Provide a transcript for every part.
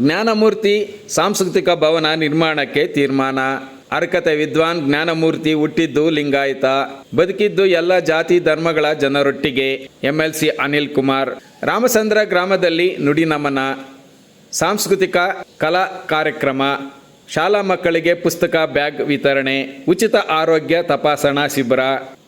ಜ್ಞಾನಮೂರ್ತಿ ಸಾಂಸ್ಕೃತಿಕ ಭವನ ನಿರ್ಮಾಣಕ್ಕೆ ತೀರ್ಮಾನ. ಅರ್ಕತೆ ವಿದ್ವಾನ್ ಜ್ಞಾನಮೂರ್ತಿ ಹುಟ್ಟಿದ್ದು ಲಿಂಗಾಯತ. ಬದುಕಿದ್ದು ಎಲ್ಲ ಜಾತಿ ಧರ್ಮಗಳ ಜನರೊಟ್ಟಿಗೆ. ಎಂಎಲ್ಸಿ ಅನಿಲ್ ಕುಮಾರ್. ರಾಮಚಂದ್ರ ಗ್ರಾಮದಲ್ಲಿ ನುಡಿ ನಮನ. ಸಾಂಸ್ಕೃತಿಕ ಕಲಾ ಕಾರ್ಯಕ್ರಮ. ಶಾಲಾ ಮಕ್ಕಳಿಗೆ ಪುಸ್ತಕ ಬ್ಯಾಗ್ ವಿತರಣೆ. ಉಚಿತ ಆರೋಗ್ಯ ತಪಾಸಣಾ ಶಿಬಿರ.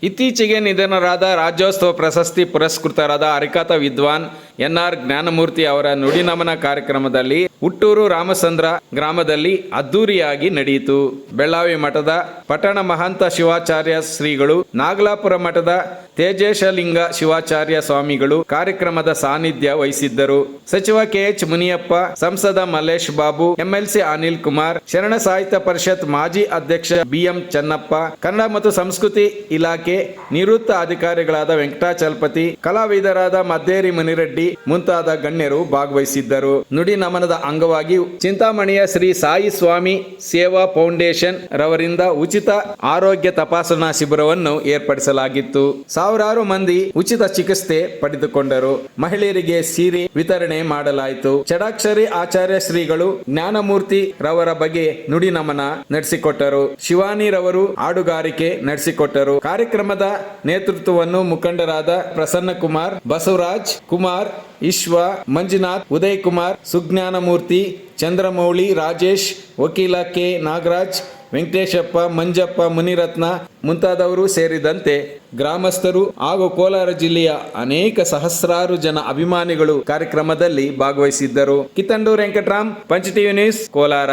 ಇತ್ತೀಚೆಗೆ ನಿಧನರಾದ ರಾಜ್ಯೋತ್ಸವ ಪ್ರಶಸ್ತಿ ಪುರಸ್ಕೃತರಾದ ಅರಿಕಾತ ವಿದ್ವಾನ್ ಎನ್ ಆರ್ ಜ್ಞಾನಮೂರ್ತಿ ಅವರ ನುಡಿನಮನ ಕಾರ್ಯಕ್ರಮದಲ್ಲಿ ಹುಟ್ಟೂರು ರಾಮಚಂದ್ರ ಗ್ರಾಮದಲ್ಲಿ ಅದ್ದೂರಿಯಾಗಿ ನಡೆಯಿತು. ಬೆಳ್ಳಾವಿ ಮಠದ ಪಟ್ಟಣ ಮಹಾಂತ ಶಿವಾಚಾರ್ಯ ಶ್ರೀಗಳು, ನಾಗಲಾಪುರ ಮಠದ ತೇಜೇಶಲಿಂಗ ಶಿವಾಚಾರ್ಯ ಸ್ವಾಮಿಗಳು ಕಾರ್ಯಕ್ರಮದ ಸಾನ್ನಿಧ್ಯ ವಹಿಸಿದ್ದರು. ಸಚಿವ ಕೆಎಚ್ ಮುನಿಯಪ್ಪ, ಸಂಸದ ಮಲ್ಲೇಶ್ ಬಾಬು, ಎಂಎಲ್ಸಿ ಅನಿಲ್ ಕುಮಾರ್, ಶರಣ ಸಾಹಿತ್ಯ ಪರಿಷತ್ ಮಾಜಿ ಅಧ್ಯಕ್ಷ ಬಿಎಂ ಚನ್ನಪ್ಪ, ಕನ್ನಡ ಮತ್ತು ಸಂಸ್ಕೃತಿ ಇಲಾಖೆ ನಿವೃತ್ತ ಅಧಿಕಾರಿಗಳಾದ ವೆಂಕಟಾಚಲಪತಿ, ಕಲಾವಿದರಾದ ಮದ್ದೇರಿ ಮುನಿರೆಡ್ಡಿ ಮುಂತಾದ ಗಣ್ಯರು ಭಾಗವಹಿಸಿದ್ದರು. ನುಡಿ ನಮನದ ಅಂಗವಾಗಿ ಚಿಂತಾಮಣಿಯ ಶ್ರೀ ಸಾಯಿ ಸ್ವಾಮಿ ಸೇವಾ ಫೌಂಡೇಶನ್ ರವರಿಂದ ಉಚಿತ ಆರೋಗ್ಯ ತಪಾಸಣಾ ಶಿಬಿರವನ್ನು ಏರ್ಪಡಿಸಲಾಗಿತ್ತು. ಸಾವಿರಾರು ಮಂದಿ ಉಚಿತ ಚಿಕಿತ್ಸೆ ಪಡೆದುಕೊಂಡರು. ಮಹಿಳೆಯರಿಗೆ ಸೀರೆ ವಿತರಣೆ ಮಾಡಲಾಯಿತು. ಚಡಾಕ್ಷರಿ ಆಚಾರ್ಯ ಶ್ರೀಗಳು ಜ್ಞಾನಮೂರ್ತಿ ರವರ ಬಗ್ಗೆ ನುಡಿ ನಮನ ನಡೆಸಿಕೊಟ್ಟರು. ಶಿವಾನಿ ರವರು ಹಾಡುಗಾರಿಕೆ ನಡೆಸಿಕೊಟ್ಟರು. ಕಾರ್ಯಕ್ರಮದ ನೇತೃತ್ವವನ್ನು ಮುಖಂಡರಾದ ಪ್ರಸನ್ನ ಕುಮಾರ್ ಬಸವರಾಜ್ ಕುಮಾರ್ ಈಶ್ವ ಮಂಜುನಾಥ್ ಉದಯ್ ಕುಮಾರ್ ಸುಜ್ಞಾನಮೂರ್ತಿ ಚಂದ್ರಮೌಳಿ ರಾಜೇಶ್ ವಕೀಲ ಕೆ ನಾಗರಾಜ್ ವೆಂಕಟೇಶಪ್ಪ, ಮಂಜಪ್ಪ, ಮುನಿರತ್ನ ಮುಂತಾದವರು ಸೇರಿದಂತೆ ಗ್ರಾಮಸ್ಥರು ಹಾಗೂ ಕೋಲಾರ ಜಿಲ್ಲೆಯ ಅನೇಕ ಸಹಸ್ರಾರು ಜನ ಅಭಿಮಾನಿಗಳು ಕಾರ್ಯಕ್ರಮದಲ್ಲಿ ಭಾಗವಹಿಸಿದ್ದರು. ಕಿತ್ತಂಡೂರು ವೆಂಕಟರಾಮ್, ಪಂಚ ಟಿವಿ ನ್ಯೂಸ್, ಕೋಲಾರ.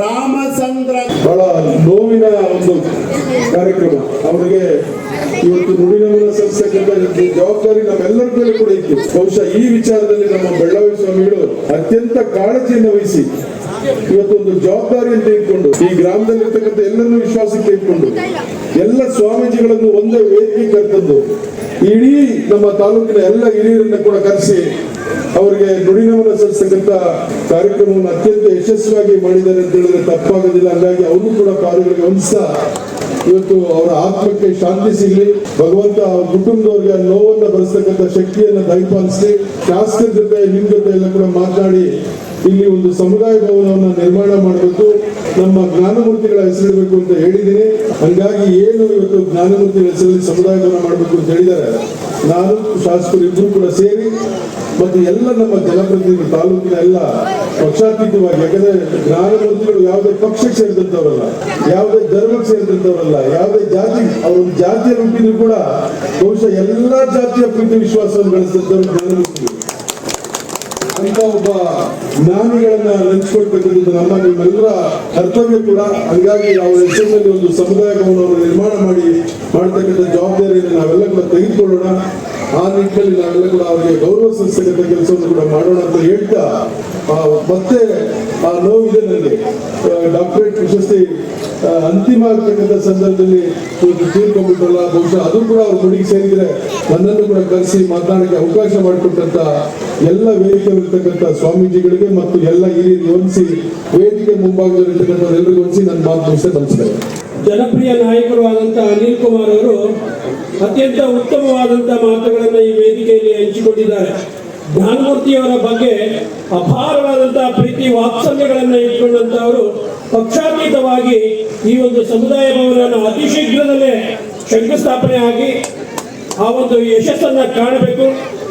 ರಾಮಚಂದ್ರ ನೋವಿನ ಒಂದು ಕಾರ್ಯಕ್ರಮ. ಅವರಿಗೆ ಇವತ್ತು ನುಡಿನಮನ ಸಲ್ಲಿಸತಕ್ಕಂಥ ಜವಾಬ್ದಾರಿ ನಮ್ಮೆಲ್ಲರ ಮೇಲೆ ಕೂಡ ಇತ್ತು. ಬಹುಶಃ ಈ ವಿಚಾರದಲ್ಲಿ ನಮ್ಮ ಬೆಳ್ಳಾವಿ ಸ್ವಾಮಿಗಳು ಅತ್ಯಂತ ಕಾಳಜಿಯನ್ನು ವಹಿಸಿ ಇವತ್ತು ಒಂದು ಜವಾಬ್ದಾರಿಯನ್ನು ತೆಗೆದುಕೊಂಡು ಈ ಗ್ರಾಮದಲ್ಲಿರ್ತಕ್ಕಂಥ ಎಲ್ಲರನ್ನೂ ವಿಶ್ವಾಸಕ್ಕೆ ತೆಗೆದುಕೊಂಡು ಎಲ್ಲ ಸ್ವಾಮೀಜಿಗಳನ್ನು ಒಂದೇ ವೇದಿಕೆ ಕರೆತಂದು, ಇಡೀ ನಮ್ಮ ತಾಲೂಕಿನ ಎಲ್ಲ ಹಿರಿಯರನ್ನ ಕೂಡ ಕರೆಸಿ, ಅವರಿಗೆ ನುಡಿನಮನ ಸಲ್ಲಿಸತಕ್ಕಂಥ ಕಾರ್ಯಕ್ರಮವನ್ನು ಅತ್ಯಂತ ಯಶಸ್ವಿಯಾಗಿ ಮಾಡಿದ್ದಾರೆ ಅಂತ ಹೇಳಿದ್ರೆ ತಪ್ಪಾಗೋದಿಲ್ಲ. ಹಂಗಾಗಿ ಅವರು ಕೂಡ ಕಾರ್ಯಗಳಿಗೆ ಹೊಂದಿಸ್ತಾ ಇವತ್ತು ಅವರ ಆತ್ಮಕ್ಕೆ ಶಾಂತಿ ಸಿಗಲಿ, ಭಗವಂತ ಅವ್ರ ಕುಟುಂಬದವ್ರಿಗೆ ನೋವನ್ನ ಶಕ್ತಿಯನ್ನು ಶಕ್ತಿಯನ್ನ ದಯಪಾಲಿಸಲಿ ಶಾಸಕರ ಜೊತೆ ನಿಮ್ ಜೊತೆ ಎಲ್ಲ ಕೂಡ ಮಾತನಾಡಿ ಇಲ್ಲಿ ಒಂದು ಸಮುದಾಯ ಭವನವನ್ನು ನಿರ್ಮಾಣ ಮಾಡಬೇಕು, ನಮ್ಮ ಜ್ಞಾನಮೂರ್ತಿಗಳ ಹೆಸರಿಡಬೇಕು ಅಂತ ಹೇಳಿದ್ದೀನಿ. ಹಂಗಾಗಿ ಏನು ಇವತ್ತು ಜ್ಞಾನಮೂರ್ತಿಗಳ ಹೆಸರಲ್ಲಿ ಸಮುದಾಯ ಭವನ ಮಾಡಬೇಕು ಅಂತ ಹೇಳಿದ್ದಾರೆ, ನಾನು, ಶಾಸಕರು ಇಬ್ಬರು ಕೂಡ ಸೇರಿ, ಮತ್ತು ಎಲ್ಲ ನಮ್ಮ ಜನಪ್ರತಿನಿಧಿಗಳು ತಾಲೂಕಿನ ಎಲ್ಲ ಪಕ್ಷಾತೀತವಾಗಿ, ಯಾಕಂದ್ರೆ ಜ್ಞಾನಮೂರ್ತಿಗಳು ಯಾವುದೇ ಪಕ್ಷಕ್ಕೆ ಸೇರಿದಂತವರಲ್ಲ, ಯಾವುದೇ ಧರ್ಮಕ್ಕೆ ಸೇರಿದಂತವರಲ್ಲ. ಯಾವುದೇ ಜಾತಿ, ಅವ್ರ ಜಾತಿಯ ಹುಟ್ಟಿದ್ರು ಕೂಡ ಬಹುಶಃ ಎಲ್ಲ ಜಾತಿಯ ಪ್ರೀತಿ ವಿಶ್ವಾಸವನ್ನು ಬೆಳೆಸಿದ್ದರು ಅಂತ ಒಬ್ಬ ಜ್ಞಾನಿಗಳನ್ನ ನೆನೆಸ್ಕೊಳ್ಬೇಕಂತ ನಮ್ಮ ನಿಮ್ಮೆಲ್ಲರ ಕರ್ತವ್ಯ ಕೂಡ ಹಂಗಾಗಿ ಅವರ ಹೆಸರಿನಲ್ಲಿ ಒಂದು ಸಮುದಾಯ ಭವನವನ್ನು ನಿರ್ಮಾಣ ಮಾಡಿ, ಮಾಡತಕ್ಕಂಥ ಜವಾಬ್ದಾರಿಯನ್ನು ನಾವೆಲ್ಲ ಕೂಡ ತೆಗೆದುಕೊಳ್ಳೋಣ. ಆ ನಿಟ್ಟಿನಲ್ಲಿ ನಾವೆಲ್ಲ ಕೂಡ ಅವರಿಗೆ ಗೌರವ ಸಲ್ಲಿಸ್ತಕ್ಕಂಥ ಕೆಲಸವನ್ನು ಕೂಡ ಮಾಡೋಣ ಅಂತ ಹೇಳ್ತಾ ಮತ್ತೆ ಆ ನೋವಿದೆ ನನಗೆ. ಡಾಕ್ಟರೇಟ್ ಪ್ರಶಸ್ತಿ ಅಂತಿಮ ಆಗ್ತಕ್ಕಂಥ ಸಂದರ್ಭದಲ್ಲಿ ಒಂದು ತೀರ್ಕೊಂಡ್ಬಿಟ್ರಲ್ಲ, ಬಹುಶಃ ಅದು ಕೂಡ ಅವ್ರ ಗುಡಿಗೆ ಸೇರಿದ್ರೆ ನನ್ನನ್ನು ಕೂಡ ಕರೆಸಿ ಮಾತನಾಡಕ್ಕೆ ಅವಕಾಶ ಮಾಡಿಕೊಟ್ಟಂತ ಎಲ್ಲ ವೇದಿಕೆ ಇರ್ತಕ್ಕಂಥ ಸ್ವಾಮೀಜಿಗಳಿಗೆ ಮತ್ತು ಎಲ್ಲ ಹಿರಿಯ ಹೊಂದಿಸಿ ವೇದಿಕೆ ಮುಂಭಾಗದಲ್ಲಿರ್ತಕ್ಕಂಥವರೆಲ್ಲರಿಗೂ ಹೊಂದಿಸಿ ನನ್ನ ಮಾತು ಸಂಸ್ಥೆ ನಮಸ್ಕಾರ ಜನಪ್ರಿಯ ನಾಯಕರು ಆದಂಥ ಅನಿಲ್ ಕುಮಾರ್ ಅವರು ಅತ್ಯಂತ ಉತ್ತಮವಾದಂತ ಮಾತುಗಳನ್ನು ಈ ವೇದಿಕೆಯಲ್ಲಿ ಹಂಚಿಕೊಂಡಿದ್ದಾರೆ. ಜ್ಞಾನಮೂರ್ತಿಯವರ ಬಗ್ಗೆ ಅಪಾರವಾದಂತಹ ಪ್ರೀತಿ ವಾತ್ಸಲ್ಯಗಳನ್ನು ಇಟ್ಕೊಂಡಂತವರು ಪಕ್ಷಾತೀತವಾಗಿ ಈ ಒಂದು ಸಮುದಾಯ ಭವನ ಅತಿ ಶೀಘ್ರದಲ್ಲೇ ಶಂಕುಸ್ಥಾಪನೆ ಆಗಿ ಆ ಒಂದು ಯಶಸ್ಸನ್ನ ಕಾಣಬೇಕು.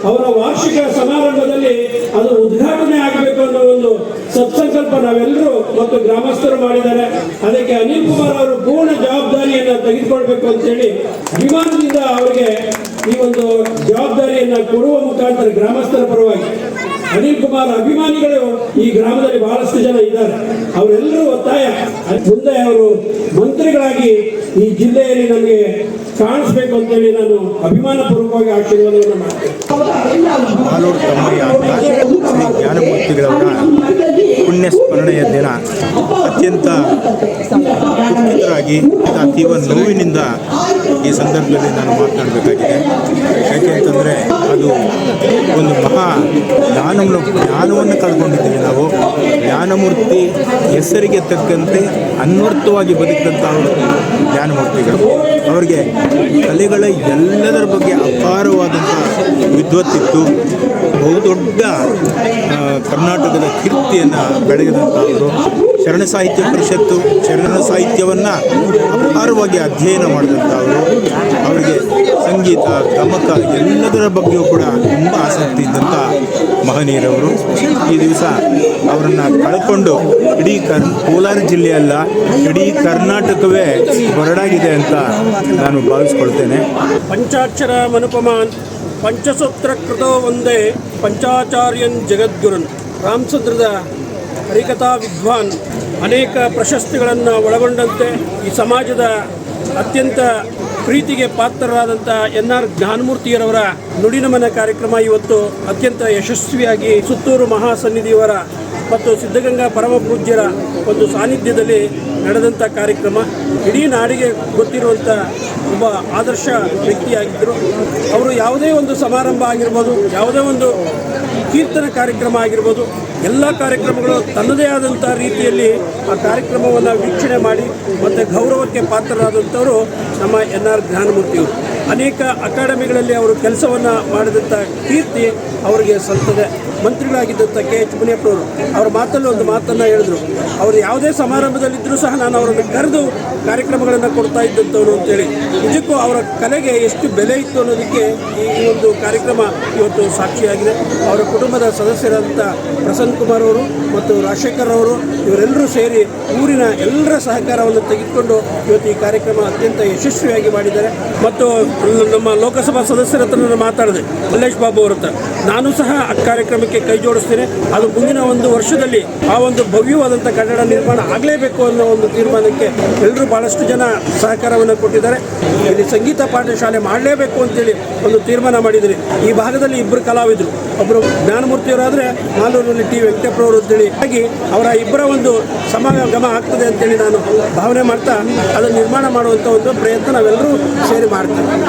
ಅವರ ವಾರ್ಷಿಕ ಸಮಾರಂಭದಲ್ಲಿ ಅದು ಉದ್ಘಾಟನೆ ಆಗಬೇಕು ಅನ್ನೋ ಒಂದು ಸತ್ಸಂಕಲ್ಪ ನಾವೆಲ್ಲರೂ ಮತ್ತು ಗ್ರಾಮಸ್ಥರು ಮಾಡಿದ್ದಾರೆ. ಅದಕ್ಕೆ ಅನಿಲ್ ಕುಮಾರ್ ಅವರು ಪೂರ್ಣ ಜವಾಬ್ದಾರಿಯನ್ನು ತೆಗೆದುಕೊಳ್ಬೇಕು ಅಂತೇಳಿ ಅಭಿಮಾನದಿಂದ ಅವರಿಗೆ ಈ ಒಂದು ಜವಾಬ್ದಾರಿಯನ್ನು ಕೊಡುವ ಮುಖಾಂತರ ಗ್ರಾಮಸ್ಥರ ಪರವಾಗಿ ಅನಿಲ್ ಕುಮಾರ್ ಅಭಿಮಾನಿಗಳು ಈ ಗ್ರಾಮದಲ್ಲಿ ಬಹಳಷ್ಟು ಜನ ಇದ್ದಾರೆ. ಅವರೆಲ್ಲರೂ ಒತ್ತಾಯ. ಮುಂದೆ ಅವರು ಮಂತ್ರಿಗಳಾಗಿ ಈ ಜಿಲ್ಲೆಯಲ್ಲಿ ನಮಗೆ ಕಾಣಿಸ್ಬೇಕು ಅಂತೇಳಿ ನಾನು ಅಭಿಮಾನ ಪೂರ್ವಕವಾಗಿ ಆಶೀರ್ವಾದವನ್ನು ಮಾಡ್ತೇನೆ. ತಮ್ಮಯ್ಯ ಶ್ರೀ ಜ್ಞಾನಮೂರ್ತಿಗಳವರ ಪುಣ್ಯ ಸ್ಮರಣೆಯ ದಿನ. ಅತ್ಯಂತ ದುಃಖಿತರಾಗಿ ಅತೀವ ನೋವಿನಿಂದ ಈ ಸಂದರ್ಭದಲ್ಲಿ ನಾನು ಮಾತನಾಡಬೇಕಾಗಿದೆ. ಯಾಕೆ ಅಂತಂದರೆ ಅದು ಒಂದು ಮಹಾ ಜ್ಞಾನವನ್ನು ಜ್ಞಾನವನ್ನು ಕಳ್ಕೊಂಡಿದ್ದೀವಿ ನಾವು. ಜ್ಞಾನಮೂರ್ತಿ ಹೆಸರಿಗೆ ತಕ್ಕಂತೆ ಅನ್ವರ್ಥವಾಗಿ ಬದುಕಿದಂಥ ಜ್ಞಾನಮೂರ್ತಿಗಳು. ಅವರಿಗೆ ಕಲೆಗಳ ಎಲ್ಲದರ ಬಗ್ಗೆ ಅಪಾರವಾದಂಥ ವಿದ್ವತ್ತಿತ್ತು. ಬಹುದೊಡ್ಡ ಕರ್ನಾಟಕದ ಕೀರ್ತಿಯನ್ನು ಬೆಳಗಿದಂಥವರು ಶರಣ ಸಾಹಿತ್ಯ ಪರಿಷತ್ತು ಶರಣ ಸಾಹಿತ್ಯವನ್ನು ಅಪಾರವಾಗಿ ಅಧ್ಯಯನ ಮಾಡಿದಂಥವರು ಅವರಿಗೆ ಸಂಗೀತ, ಗಮಕ ಎಲ್ಲದರ ಬಗ್ಗೆಯೂ ಕೂಡ ತುಂಬ ಆಸಕ್ತಿ ಇದ್ದಂಥ ಮಹನೀಯರವರು. ಈ ದಿವಸ ಅವರನ್ನು ಕಳ್ಕೊಂಡು ಇಡೀ ಕರ್, ಕೋಲಾರ ಜಿಲ್ಲೆಯಲ್ಲ ಇಡೀ ಕರ್ನಾಟಕವೇ ಹೊರಡಾಗಿದೆ ಅಂತ ನಾನು ಭಾವಿಸ್ಕೊಳ್ತೇನೆ. ಪಂಚಾಕ್ಷರ ಮನುಪಮಾನ್. ಪಂಚಸೂತ್ರ ಕೃತೋ ಒಂದೇ ಪಂಚಾಚಾರ್ಯನ್ ಜಗದ್ಗುರುನ್. ರಾಮಸಂದ್ರದ ಹರಿಕಥಾ ವಿದ್ವಾನ್ ಅನೇಕ ಪ್ರಶಸ್ತಿಗಳನ್ನು ಒಳಗೊಂಡಂತೆ ಈ ಸಮಾಜದ ಅತ್ಯಂತ ಪ್ರೀತಿಗೆ ಪಾತ್ರರಾದಂಥ ಎನ್ ಆರ್ ಜ್ಞಾನಮೂರ್ತಿಯರವರ ನುಡಿನಮನ ಕಾರ್ಯಕ್ರಮ ಇವತ್ತು ಅತ್ಯಂತ ಯಶಸ್ವಿಯಾಗಿ ಸುತ್ತೂರು ಮಹಾಸನ್ನಿಧಿಯವರ ಮತ್ತು ಸಿದ್ಧಗಂಗಾ ಪರಮ ಪೂಜ್ಯರ ಒಂದು ಸಾನ್ನಿಧ್ಯದಲ್ಲಿ ನಡೆದಂಥ ಕಾರ್ಯಕ್ರಮ. ಇಡೀ ನಾಡಿಗೆ ಗೊತ್ತಿರುವಂಥ ಒಬ್ಬ ಆದರ್ಶ ವ್ಯಕ್ತಿಯಾಗಿದ್ದರು. ಅವರು ಯಾವುದೇ ಒಂದು ಸಮಾರಂಭ ಆಗಿರ್ಬೋದು, ಯಾವುದೇ ಒಂದು ಕೀರ್ತನ ಕಾರ್ಯಕ್ರಮ ಆಗಿರ್ಬೋದು, ಎಲ್ಲ ಕಾರ್ಯಕ್ರಮಗಳು ತನ್ನದೇ ಆದಂಥ ರೀತಿಯಲ್ಲಿ ಆ ಕಾರ್ಯಕ್ರಮವನ್ನು ವೀಕ್ಷಣೆ ಮಾಡಿ ಮತ್ತು ಗೌರವಕ್ಕೆ ಪಾತ್ರರಾದಂಥವರು ನಮ್ಮ ಎನ್ ಆರ್ ಜ್ಞಾನಮೂರ್ತಿಯವರು. ಅನೇಕ ಅಕಾಡೆಮಿಗಳಲ್ಲಿ ಅವರು ಕೆಲಸವನ್ನು ಮಾಡಿದಂಥ ಕೀರ್ತಿ ಅವರಿಗೆ ಸಲ್ತದೆ. ಮಂತ್ರಿಗಳಾಗಿದ್ದಂಥ ಕೆ ಎಚ್ ಮುನಿಯಪ್ಪನವರು, ಅವರ ಮಾತಲ್ಲಿ ಒಂದು ಮಾತನ್ನು ಹೇಳಿದರು. ಅವರು ಯಾವುದೇ ಸಮಾರಂಭದಲ್ಲಿದ್ದರೂ ಸಹ ನಾನು ಅವರನ್ನು ಕರೆದು ಕಾರ್ಯಕ್ರಮಗಳನ್ನು ಕೊಡ್ತಾ ಇದ್ದಂಥವ್ರು ಅಂತೇಳಿ. ನಿಜಕ್ಕೂ ಅವರ ಕಲೆಗೆ ಎಷ್ಟು ಬೆಲೆ ಇತ್ತು ಅನ್ನೋದಕ್ಕೆ ಈ ಒಂದು ಕಾರ್ಯಕ್ರಮ ಇವತ್ತು ಸಾಕ್ಷಿಯಾಗಿದೆ. ಅವರ ಕುಟುಂಬದ ಸದಸ್ಯರಾದಂಥ ಪ್ರಸನ್ನ ಕುಮಾರ್ ಅವರು ಮತ್ತು ರಾಜಶೇಖರ್ ಅವರು ಇವರೆಲ್ಲರೂ ಸೇರಿ ಊರಿನ ಎಲ್ಲರ ಸಹಕಾರವನ್ನು ತೆಗೆದುಕೊಂಡು ಇವತ್ತು ಈ ಕಾರ್ಯಕ್ರಮ ಅತ್ಯಂತ ಯಶಸ್ವಿಯಾಗಿ ಮಾಡಿದ್ದಾರೆ. ಮತ್ತು ನಮ್ಮ ಲೋಕಸಭಾ ಸದಸ್ಯರ ಹತ್ರ ನಾನು ಮಾತಾಡಿದೆ. ಮಲ್ಲೇಶ್ ಬಾಬು ಅವ್ರ ಹತ್ರ. ನಾನು ಸಹ ಆ ಕಾರ್ಯಕ್ರಮಕ್ಕೆ ಕೈ ಜೋಡಿಸ್ತೇನೆ. ಅದು ಮುಂದಿನ ಒಂದು ವರ್ಷದಲ್ಲಿ ಆ ಒಂದು ಭವ್ಯವಾದಂಥ ಕನ್ನಡ ನಿರ್ಮಾಣ ಆಗಲೇಬೇಕು ಅನ್ನೋ ಒಂದು ತೀರ್ಮಾನಕ್ಕೆ ಎಲ್ಲರೂ ಭಾಳಷ್ಟು ಜನ ಸಹಕಾರವನ್ನು ಕೊಟ್ಟಿದ್ದಾರೆ. ಇಲ್ಲಿ ಸಂಗೀತ ಪಾಠಶಾಲೆ ಮಾಡಲೇಬೇಕು ಅಂತೇಳಿ ಒಂದು ತೀರ್ಮಾನ ಮಾಡಿದ್ರಿ ಈ ಭಾಗದಲ್ಲಿ ಇಬ್ಬರು ಕಲಾವಿದರು. ಒಬ್ಬರು ಜ್ಞಾನಮೂರ್ತಿಯವರಾದರೆ ಮಾಲೂರಿನಲ್ಲಿ ಟಿ ವೆಂಕಟೇಶ್ವರವರು ಅಂತೇಳಿ. ಹಾಗಾಗಿ ಅವರ ಇಬ್ಬರ ಒಂದು ಸಮಾಗಮ ಆಗ್ತದೆ ಅಂತೇಳಿ ನಾನು ಭಾವನೆ ಮಾಡ್ತಾ ಅದನ್ನು ನಿರ್ಮಾಣ ಮಾಡುವಂಥ ಒಂದು ಪ್ರಯತ್ನ ನಾವೆಲ್ಲರೂ ಸೇರಿ ಮಾಡ್ತೇವೆ.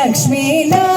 Lakshmi love.